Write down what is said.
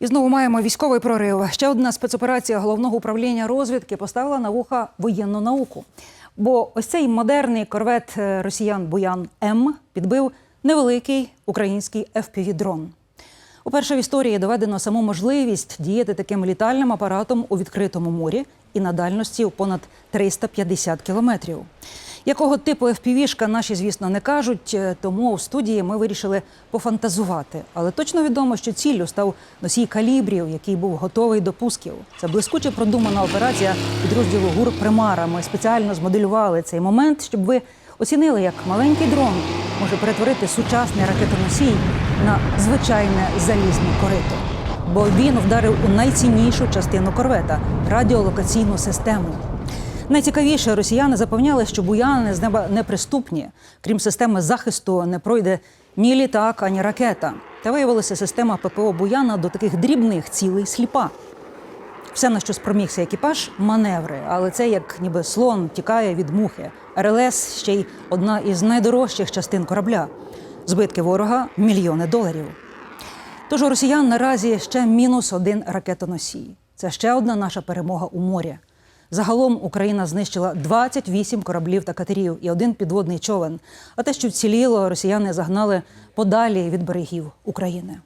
І знову маємо військовий прорив. Ще одна спецоперація головного управління розвідки поставила на вуха воєнну науку. Бо ось цей модерний корвет е, росіян Буян М підбив невеликий український FPV-дрон. Уперше в історії доведено саму можливість діяти таким літальним апаратом у відкритому морі і на дальності у понад 350 кілометрів. Якого типу FPV-шка наші, звісно, не кажуть, е, тому в студії ми вирішили пофантазувати. Але точно відомо, що ціллю став носій калібрів, який був готовий до пусків. Це блискуче продумана операція підрозділу ГУР Примара. Ми спеціально змоделювали цей момент, щоб ви оцінили, як маленький дрон може перетворити сучасний ракетоносій на звичайне залізне корито. Бо він вдарив у найціннішу частину корвета радіолокаційну систему. Найцікавіше, росіяни запевняли, що буяни з неба неприступні. Крім системи захисту, не пройде ні літак, ані ракета. Та виявилося, система ППО Буяна до таких дрібних цілей сліпа. Все, на що спромігся екіпаж маневри, але це як ніби слон тікає від мухи. РЛС ще й одна із найдорожчих частин корабля. Збитки ворога мільйони доларів. Тож у росіян наразі ще мінус один ракетоносій. Це ще одна наша перемога у морі. Загалом Україна знищила 28 кораблів та катерів і один підводний човен. А те, що вціліло, росіяни загнали подалі від берегів України.